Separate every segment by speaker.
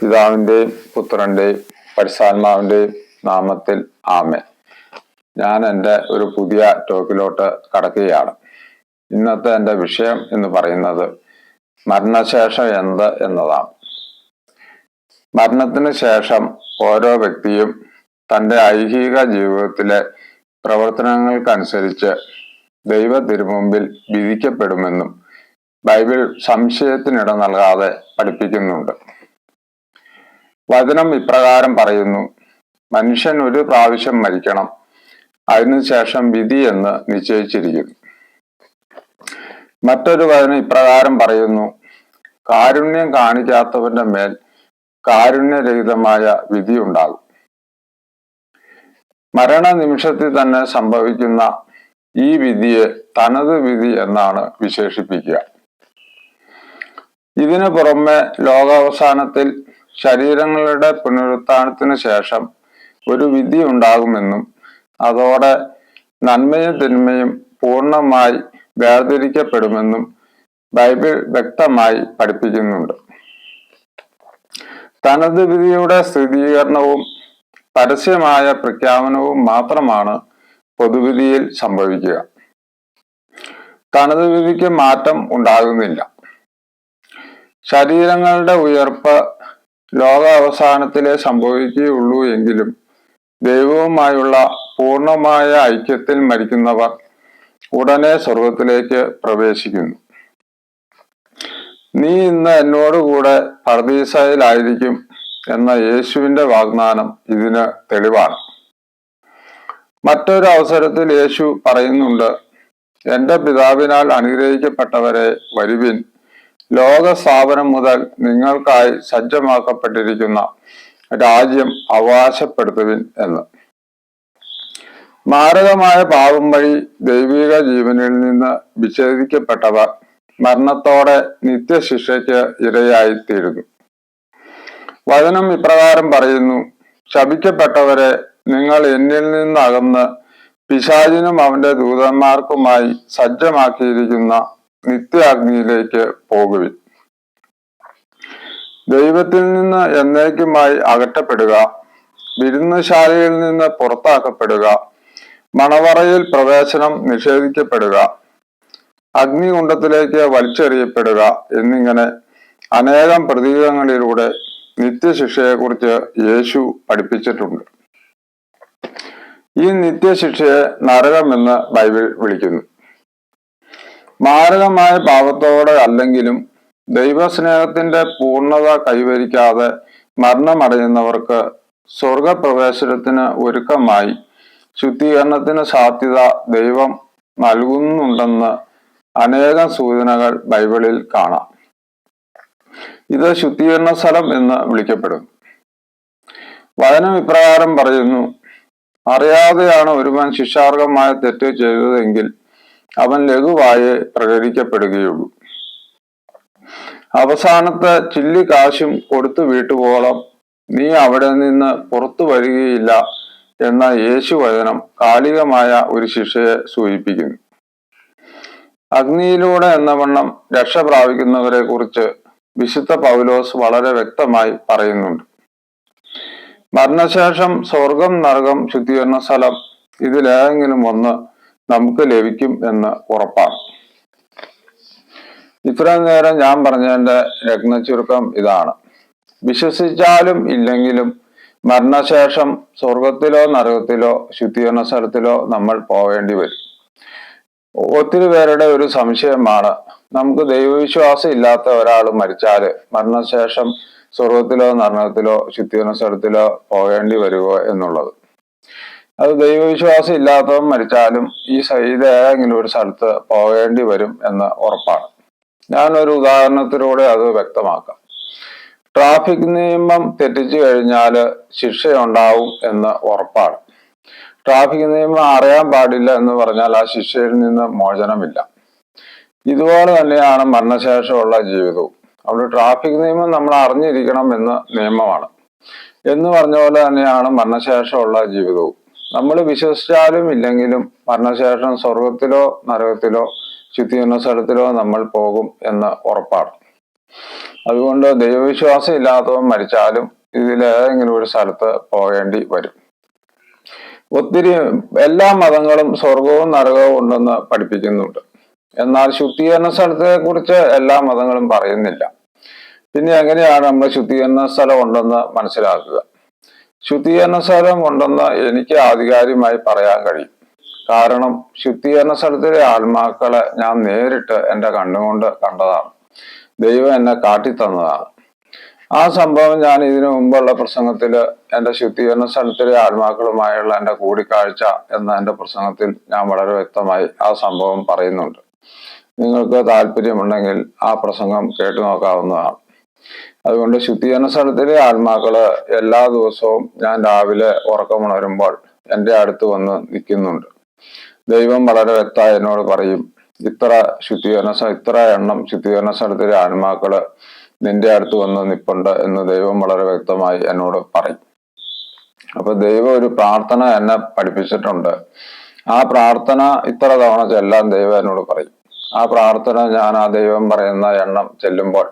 Speaker 1: പിതാവിന്റെയും പുത്രന്റെയും പരിശാത്മാവിന്റെയും നാമത്തിൽ ആമേ ഞാൻ എന്റെ ഒരു പുതിയ ടോക്കിലോട്ട് കടക്കുകയാണ്. ഇന്നത്തെ എന്റെ വിഷയം എന്ന് പറയുന്നത് മരണശേഷം എന്ത് എന്നതാണ്. മരണത്തിന് ശേഷം ഓരോ വ്യക്തിയും തന്റെ ഐഹിക ജീവിതത്തിലെ പ്രവർത്തനങ്ങൾക്കനുസരിച്ച് ദൈവ തിരുമുമ്പിൽ വിധിക്കപ്പെടുമെന്നും ബൈബിൾ സംശയത്തിനിട നൽകാതെ പഠിപ്പിക്കുന്നുണ്ട്. വചനം ഇപ്രകാരം പറയുന്നു. മനുഷ്യൻ ഒരു പ്രാവശ്യം മരിക്കണം. അതിനുശേഷം വിധി എന്ന് നിശ്ചയിച്ചിരിക്കുന്നു. മറ്റൊരു വചനം ഇപ്രകാരം പറയുന്നു. കാരുണ്യം കാണിക്കാത്തവന്റെ മേൽ കാരുണ്യരഹിതമായ വിധി ഉണ്ടാകും. മരണനിമിഷത്തിൽ തന്നെ സംഭവിക്കുന്ന ഈ വിധിയെ തനത് വിധി എന്നാണ് വിശേഷിപ്പിക്കുക. ഇതിനു പുറമെ ലോകാവസാനത്തിൽ ശരീരങ്ങളുടെ പുനരുത്ഥാനത്തിന് ശേഷം ഒരു വിധി ഉണ്ടാകുമെന്നും അതോടെ നന്മയും തിന്മയും പൂർണമായി വേർതിരിക്കപ്പെടുമെന്നും ബൈബിൾ വ്യക്തമായി പഠിപ്പിക്കുന്നുണ്ട്. തനത് വിധിയുടെ സ്ഥിരീകരണവും പരസ്യമായ പ്രഖ്യാപനവും മാത്രമാണ് പൊതുവിധിയിൽ സംഭവിക്കുക. തനത് വിധിക്ക് മാറ്റം ഉണ്ടാകുന്നില്ല. ശരീരങ്ങളുടെ ഉയർപ്പ് ലോക അവസാനത്തിലെ സംഭവിക്കുകയുള്ളൂ എങ്കിലും ദൈവവുമായുള്ള പൂർണമായ ഐക്യത്തിൽ മരിക്കുന്നവർ ഉടനെ സ്വർഗത്തിലേക്ക് പ്രവേശിക്കുന്നു. നീ ഇന്ന് എന്നോടുകൂടെ പർദീസയിലായിരിക്കും എന്ന യേശുവിന്റെ വാഗ്ദാനം ഇതിന് തെളിവാണ്. മറ്റൊരു അവസരത്തിൽ യേശു പറയുന്നുണ്ട് എന്റെ പിതാവിനാൽ അനുഗ്രഹിക്കപ്പെട്ടവരെ വരുവിൻ. ലോക സ്ഥാപനം മുതൽ നിങ്ങൾക്കായി സജ്ജമാക്കപ്പെട്ടിരിക്കുന്ന രാജ്യം അവകാശപ്പെടുത്തുവിൻ എന്ന്. മാരകമായ പാപം വഴി ദൈവിക ജീവനിൽ നിന്ന് വിച്ഛേദിക്കപ്പെട്ടവർ മരണത്തോടെ നിത്യശിക്ഷയ്ക്ക് ഇരയായിത്തീരുന്നു. വചനം ഇപ്രകാരം പറയുന്നു ശപിക്കപ്പെട്ടവരെ നിങ്ങൾ എന്നിൽ നിന്നകന്ന് പിശാചിനും അവന്റെ ദൂതന്മാർക്കുമായി സജ്ജമാക്കിയിരിക്കുന്ന നിത്യാഗ്നിയിലേക്ക് പോകുവിൻ. ദൈവത്തിൽ നിന്ന് എന്നേക്കുമായി അകറ്റപ്പെടുക വിരുന്നുശാലയിൽ നിന്ന് പുറത്താക്കപ്പെടുക മണവറയിൽ പ്രവേശനം നിഷേധിക്കപ്പെടുക അഗ്നികുണ്ടത്തിലേക്ക് വലിച്ചെറിയപ്പെടുക എന്നിങ്ങനെ അനേകം പ്രതീകങ്ങളിലൂടെ നിത്യശിക്ഷയെക്കുറിച്ച് യേശു പഠിപ്പിച്ചിട്ടുണ്ട്. ഈ നിത്യശിക്ഷയെ നരകമെന്ന് ബൈബിൾ വിളിക്കുന്നു. മാരകമായ പാപത്തോടെ അല്ലെങ്കിലും ദൈവസ്നേഹത്തിന്റെ പൂർണത കൈവരിക്കാതെ മരണമടയുന്നവർക്ക് സ്വർഗപ്രവേശനത്തിന് ഒരുക്കമായി ശുദ്ധീകരണത്തിന് സാധ്യത ദൈവം നൽകുന്നുണ്ടെന്ന് അനേകം സൂചനകൾ ബൈബിളിൽ കാണാം. ഇത് ശുദ്ധീകരണ സ്ഥലം എന്ന് വിളിക്കപ്പെടും. വചനം ഇപ്രകാരം പറയുന്നു അറിയാതെയാണ് ഒരുവൻ ശിക്ഷാർഹമായ തെറ്റ് ചെയ്തതെങ്കിൽ അവൻ ലഘുവായി പ്രകടിക്കപ്പെടുകയുള്ളൂ. അവസാനത്തെ ചില്ലി കാശും കൊടുത്തു വീട്ടുപോളം നീ അവിടെ നിന്ന് പുറത്തു വരികയില്ല എന്ന യേശു വചനം കാലികമായ ഒരു ശിക്ഷയെ സൂചിപ്പിക്കുന്നു. അഗ്നിയിലൂടെ എന്ന വണ്ണം രക്ഷ പ്രാപിക്കുന്നവരെ കുറിച്ച് വിശുദ്ധ പൗലോസ് വളരെ വ്യക്തമായി പറയുന്നുണ്ട്. മരണശേഷം സ്വർഗം നരകം ശുദ്ധീകരണ സ്ഥലം ഇതിലേതെങ്കിലും ഒന്ന് നമുക്ക് ലഭിക്കും എന്ന് ഉറപ്പാണ്. ഇത്രയും നേരം ഞാൻ പറഞ്ഞതിന്റെ രത്നച്ചുരുക്കം ഇതാണ്. വിശ്വസിച്ചാലും ഇല്ലെങ്കിലും മരണശേഷം സ്വർഗത്തിലോ നരകത്തിലോ ശുദ്ധീകരണ സ്ഥലത്തിലോ നമ്മൾ പോവേണ്ടി വരും. ഒത്തിരി പേരുടെ ഒരു സംശയമാണ് നമുക്ക് ദൈവവിശ്വാസം ഇല്ലാത്ത ഒരാൾ മരിച്ചാൽ മരണശേഷം സ്വർഗത്തിലോ നരകത്തിലോ ശുദ്ധീകരണ സ്ഥലത്തിലോ പോകേണ്ടി വരുമോ എന്നുള്ളത്. അത് ദൈവവിശ്വാസം ഇല്ലാത്തവൻ മരിച്ചാലും ഈ ഇത് ഏതെങ്കിലും ഒരു സ്ഥലത്ത് പോകേണ്ടി വരും എന്ന് ഉറപ്പാണ്. ഞാനൊരു ഉദാഹരണത്തിലൂടെ അത് വ്യക്തമാക്കാം. ട്രാഫിക് നിയമം തെറ്റിച്ചു കഴിഞ്ഞാൽ ശിക്ഷയുണ്ടാവും എന്ന് ഉറപ്പാണ്. ട്രാഫിക് നിയമം അറിയാൻ പാടില്ല എന്ന് പറഞ്ഞാൽ ആ ശിക്ഷയിൽ നിന്ന് മോചനമില്ല. ഇതുപോലെ തന്നെയാണ് മരണശേഷമുള്ള ജീവിതവും. അവിടെ ട്രാഫിക് നിയമം നമ്മൾ അറിഞ്ഞിരിക്കണം എന്ന് നിയമമാണ്. എന്ന് പറഞ്ഞ പോലെ തന്നെയാണ് മരണശേഷമുള്ള ജീവിതവും. നമ്മൾ വിശ്വസിച്ചാലും ഇല്ലെങ്കിലും മരണശേഷം സ്വർഗത്തിലോ നരകത്തിലോ ശുദ്ധീകരണ സ്ഥലത്തിലോ നമ്മൾ പോകും എന്ന് ഉറപ്പാണ്. അതുകൊണ്ട് ദൈവവിശ്വാസം ഇല്ലാത്തവൻ മരിച്ചാലും ഇതിലേതെങ്കിലും ഒരു സ്ഥലത്ത് പോകേണ്ടി വരും. ഒത്തിരി എല്ലാ മതങ്ങളും സ്വർഗവും നരകവും ഉണ്ടെന്ന് പഠിപ്പിക്കുന്നുണ്ട്. എന്നാൽ ശുദ്ധീകരണ സ്ഥലത്തെ കുറിച്ച് എല്ലാ മതങ്ങളും പറയുന്നില്ല. പിന്നെ എങ്ങനെയാണ് നമ്മൾ ശുദ്ധീകരണ സ്ഥലം ഉണ്ടെന്ന് മനസ്സിലാക്കുക? ശുദ്ധീകരണ സ്ഥലം ഉണ്ടെന്ന് എനിക്ക് ആധികാരികമായി പറയാൻ കഴിയും. കാരണം ശുദ്ധീകരണ സ്ഥലത്തിലെ ആത്മാക്കളെ ഞാൻ നേരിട്ട് എന്റെ കണ്ണുകൊണ്ട് കണ്ടതാണ്. ദൈവം എന്നെ കാട്ടിത്തന്നതാണ്. ആ സംഭവം ഞാൻ ഇതിനു മുമ്പുള്ള പ്രസംഗത്തിൽ എന്റെ ശുദ്ധീകരണ സ്ഥലത്തിലെ ആത്മാക്കളുമായുള്ള എന്റെ കൂടിക്കാഴ്ച എന്ന എന്റെ പ്രസംഗത്തിൽ ഞാൻ വളരെ വ്യക്തമായി ആ സംഭവം പറയുന്നുണ്ട്. നിങ്ങൾക്ക് താല്പര്യമുണ്ടെങ്കിൽ ആ പ്രസംഗം കേട്ടു നോക്കാവുന്നതാണ്. അതുകൊണ്ട് ശുദ്ധീകരണ സ്ഥലത്തിലെ ആത്മാക്കൾ എല്ലാ ദിവസവും ഞാൻ രാവിലെ ഉറക്കമുണരുമ്പോൾ എന്റെ അടുത്ത് വന്ന് നിൽക്കുന്നുണ്ട്. ദൈവം വളരെ വ്യക്തമായി എന്നോട് പറയും ഇത്ര ശുദ്ധീകരണ ഇത്ര എണ്ണം ശുദ്ധീകരണ സ്ഥലത്തിലെ ആത്മാക്കൾ നിന്റെ അടുത്ത് വന്ന് നിപ്പുണ്ട് എന്ന് ദൈവം വളരെ വ്യക്തമായി എന്നോട് പറയും. അപ്പൊ ദൈവം ഒരു പ്രാർത്ഥന എന്നെ പഠിപ്പിച്ചിട്ടുണ്ട്. ആ പ്രാർത്ഥന ഇത്ര തവണ ചെല്ലാൻ ദൈവം എന്നോട് പറയും. ആ പ്രാർത്ഥന ഞാൻ ആ ദൈവം പറയുന്ന എണ്ണം ചെല്ലുമ്പോൾ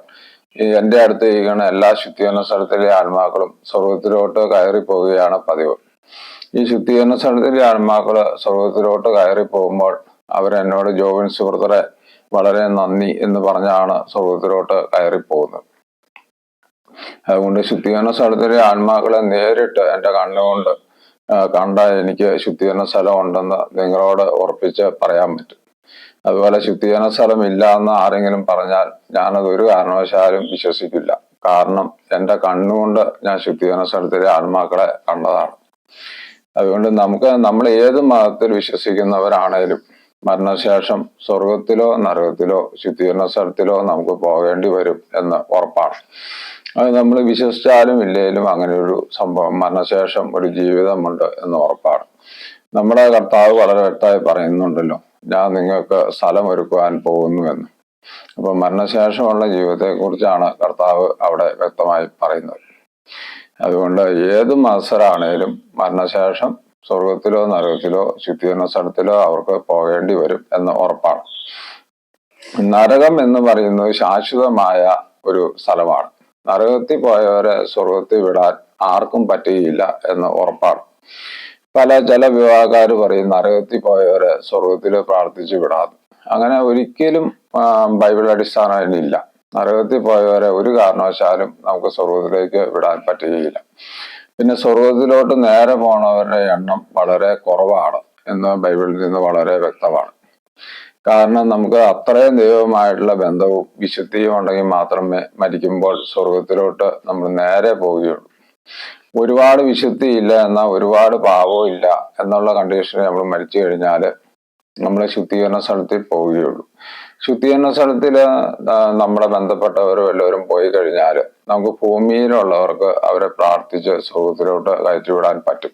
Speaker 1: എന്റെ അടുത്ത് ഇരിക്കുന്ന എല്ലാ ശുദ്ധീകരണ സ്ഥലത്തിലെ ആത്മാക്കളും സ്വർഗത്തിലോട്ട് കയറി പോവുകയാണ് പതിവ്. ഈ ശുദ്ധീകരണ സ്ഥലത്തിലെ ആത്മാക്കൾ സ്വർഗത്തിലോട്ട് കയറി പോകുമ്പോൾ അവരെന്നോട് ജോവിൻ സുഹൃത്തരെ വളരെ നന്ദി എന്ന് പറഞ്ഞാണ് സ്വർഗത്തിലോട്ട് കയറി പോകുന്നത് അതുകൊണ്ട് ശുദ്ധീകരണ സ്ഥലത്തിലെ ആത്മാക്കളെ നേരിട്ട് എന്റെ കണ്ണുകൊണ്ട് കണ്ട എനിക്ക് ശുദ്ധീകരണ സ്ഥലം ഉണ്ടെന്ന് നിങ്ങളോട് ഉറപ്പിച്ച് പറയാൻ പറ്റും. അതുപോലെ ശുദ്ധീകരണ സ്ഥലം ഇല്ല എന്ന് ആരെങ്കിലും പറഞ്ഞാൽ ഞാനത് ഒരു കാരണവശാലും വിശ്വസിക്കില്ല. കാരണം എന്റെ കണ്ണുകൊണ്ട് ഞാൻ ശുദ്ധീകരണ സ്ഥലത്തിലെ ആത്മാക്കളെ കണ്ടതാണ്. അതുകൊണ്ട് നമുക്ക് നമ്മൾ ഏത് മതത്തിൽ വിശ്വസിക്കുന്നവരാണേലും മരണശേഷം സ്വർഗത്തിലോ നരകത്തിലോ ശുദ്ധീകരണ സ്ഥലത്തിലോ നമുക്ക് പോകേണ്ടി വരും എന്ന് ഉറപ്പാണ്. അത് നമ്മൾ വിശ്വസിച്ചാലും ഇല്ലെങ്കിലും അങ്ങനെ ഒരു സംഭവം മരണശേഷം ഒരു ജീവിതമുണ്ട് എന്ന് ഉറപ്പാണ്. നമ്മുടെ കർത്താവ് വളരെ വ്യക്തമായി പറയുന്നുണ്ടല്ലോ ഞാൻ നിങ്ങൾക്ക് സ്ഥലം ഒരുക്കുവാൻ പോകുന്നുവെന്ന്. അപ്പൊ മരണശേഷമുള്ള ജീവിതത്തെ കുറിച്ചാണ് കർത്താവ് അവിടെ വ്യക്തമായി പറയുന്നത്. അതുകൊണ്ട് ഏത് മത്സരാണേലും മരണശേഷം സ്വർഗത്തിലോ നരകത്തിലോ ശുദ്ധീകരണ സ്ഥലത്തിലോ അവർക്ക് പോകേണ്ടി വരും എന്ന് ഉറപ്പാണ്. നരകം എന്ന് പറയുന്നത് ശാശ്വതമായ ഒരു സ്ഥലമാണ്. നരകത്തിൽ പോയവരെ സ്വർഗത്തിൽ വിടാൻ ആർക്കും പറ്റുകയില്ല എന്ന് ഉറപ്പാണ്. പല ചില വിവാഹക്കാർ പറയും നരകത്തിൽ പോയവരെ സ്വർഗത്തിൽ പ്രാർത്ഥിച്ചു വിടാതെ. അങ്ങനെ ഒരിക്കലും ബൈബിൾ അടിസ്ഥാനം ഇല്ല. നരകത്തിൽ പോയവരെ ഒരു കാരണവശാലും നമുക്ക് സ്വർഗത്തിലേക്ക് വിടാൻ പറ്റുകയില്ല. പിന്നെ സ്വർഗത്തിലോട്ട് നേരെ പോണവരുടെ എണ്ണം വളരെ കുറവാണ് എന്ന് ബൈബിളിൽ നിന്ന് വളരെ വ്യക്തമാണ്. കാരണം നമുക്ക് അത്രയും ദൈവമായിട്ടുള്ള ബന്ധവും വിശുദ്ധിയും ഉണ്ടെങ്കിൽ മാത്രമേ മരിക്കുമ്പോൾ സ്വർഗത്തിലോട്ട് നമ്മൾ നേരെ പോവുകയുള്ളൂ. ഒരുപാട് വിശുദ്ധി ഇല്ല എന്നാൽ ഒരുപാട് പാവവും ഇല്ല എന്നുള്ള കണ്ടീഷനിൽ നമ്മൾ മരിച്ചു കഴിഞ്ഞാൽ നമ്മൾ ശുദ്ധീകരണ സ്ഥലത്തിൽ പോവുകയുള്ളൂ. ശുദ്ധീകരണ സ്ഥലത്തിൽ നമ്മുടെ ബന്ധപ്പെട്ടവരും എല്ലാവരും പോയി കഴിഞ്ഞാൽ നമുക്ക് ഭൂമിയിലുള്ളവർക്ക് അവരെ പ്രാർത്ഥിച്ച് സുഖത്തിലോട്ട് കയറ്റിവിടാൻ പറ്റും.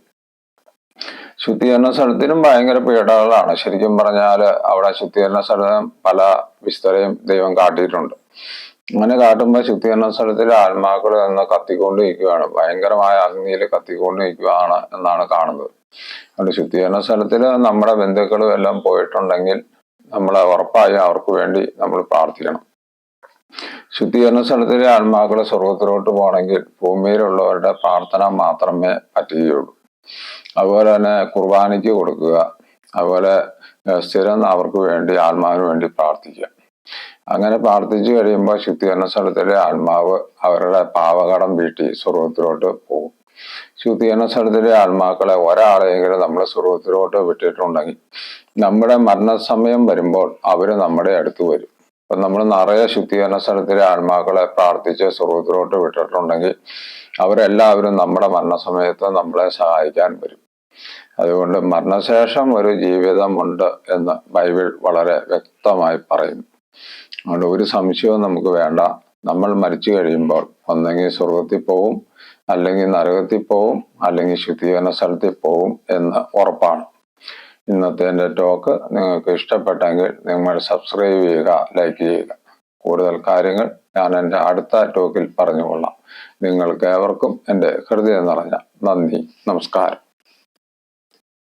Speaker 1: ശുദ്ധീകരണ സ്ഥലത്തിനും ഭയങ്കര പീഡകളാണ്. ശരിക്കും പറഞ്ഞാൽ അവിടെ ശുദ്ധീകരണ സ്ഥലം പല വിസ്തരയും ദൈവം കാട്ടിയിട്ടുണ്ട്. അങ്ങനെ കാട്ടുമ്പോൾ ശുദ്ധീകരണ സ്ഥലത്തിൽ ആത്മാക്കൾ എന്ന് കത്തിക്കൊണ്ടിരിക്കുകയാണ് ഭയങ്കരമായ അഗ്നിയിൽ കത്തിക്കൊണ്ടിരിക്കുകയാണ് എന്നാണ് കാണുന്നത്. അതുകൊണ്ട് ശുദ്ധീകരണ സ്ഥലത്തിൽ നമ്മുടെ ബന്ധുക്കളും എല്ലാം പോയിട്ടുണ്ടെങ്കിൽ നമ്മൾ ഉറപ്പായി അവർക്ക് വേണ്ടി നമ്മൾ പ്രാർത്ഥിക്കണം. ശുദ്ധീകരണ സ്ഥലത്തിലെ ആത്മാക്കൾ സ്വർഗത്തിലോട്ട് പോകണമെങ്കിൽ ഭൂമിയിലുള്ളവരുടെ പ്രാർത്ഥന മാത്രമേ പറ്റുകയുള്ളൂ. അതുപോലെ തന്നെ കുർബാനയ്ക്ക് കൊടുക്കുക. അതുപോലെ സ്ഥിരം അവർക്ക് വേണ്ടി ആത്മാവിന് വേണ്ടി പ്രാർത്ഥിക്കുക. അങ്ങനെ പ്രാർത്ഥിച്ചു കഴിയുമ്പോൾ ശുദ്ധീകരണ സ്ഥലത്തിലെ ആത്മാവ് അവരുടെ പാവകടം വീട്ടി സ്വർഗത്തിലോട്ട് പോകും. ശുദ്ധീകരണ സ്ഥലത്തിലെ ആത്മാക്കളെ ഒരാളെയെങ്കിലും നമ്മളെ സ്വർഗത്തിലോട്ട് വിട്ടിട്ടുണ്ടെങ്കിൽ നമ്മുടെ മരണസമയം വരുമ്പോൾ അവർ നമ്മുടെ അടുത്ത് വരും. അപ്പൊ നമ്മൾ നിറയെ ശുദ്ധീകരണ സ്ഥലത്തിലെ ആത്മാക്കളെ പ്രാർത്ഥിച്ച് സ്വർഗത്തിലോട്ട് വിട്ടിട്ടുണ്ടെങ്കിൽ അവരെല്ലാവരും നമ്മുടെ മരണസമയത്ത് നമ്മളെ സഹായിക്കാൻ വരും. അതുകൊണ്ട് മരണശേഷം ഒരു ജീവിതമുണ്ട് എന്ന് ബൈബിൾ വളരെ വ്യക്തമായി പറയുന്നു. അതുകൊണ്ട് ഒരു സംശയവും നമുക്ക് വേണ്ട. നമ്മൾ മരിച്ചു കഴിയുമ്പോൾ ഒന്നെങ്കിൽ സ്വർഗത്തിൽ പോവും അല്ലെങ്കിൽ നരകത്തിൽ പോവും അല്ലെങ്കിൽ ശുദ്ധീകരണ സ്ഥലത്തിൽ പോവും എന്ന് ഉറപ്പാണ്. ഇന്നത്തെ എന്റെ ടോക്ക് നിങ്ങൾക്ക് ഇഷ്ടപ്പെട്ടെങ്കിൽ നിങ്ങൾ സബ്സ്ക്രൈബ് ചെയ്യുക ലൈക്ക് ചെയ്യുക. കൂടുതൽ കാര്യങ്ങൾ ഞാൻ എന്റെ അടുത്ത ടോക്കിൽ പറഞ്ഞുകൊള്ളാം. നിങ്ങൾക്ക് ഏവർക്കും എന്റെ ഹൃദയം നിറഞ്ഞ നന്ദി നമസ്കാരം.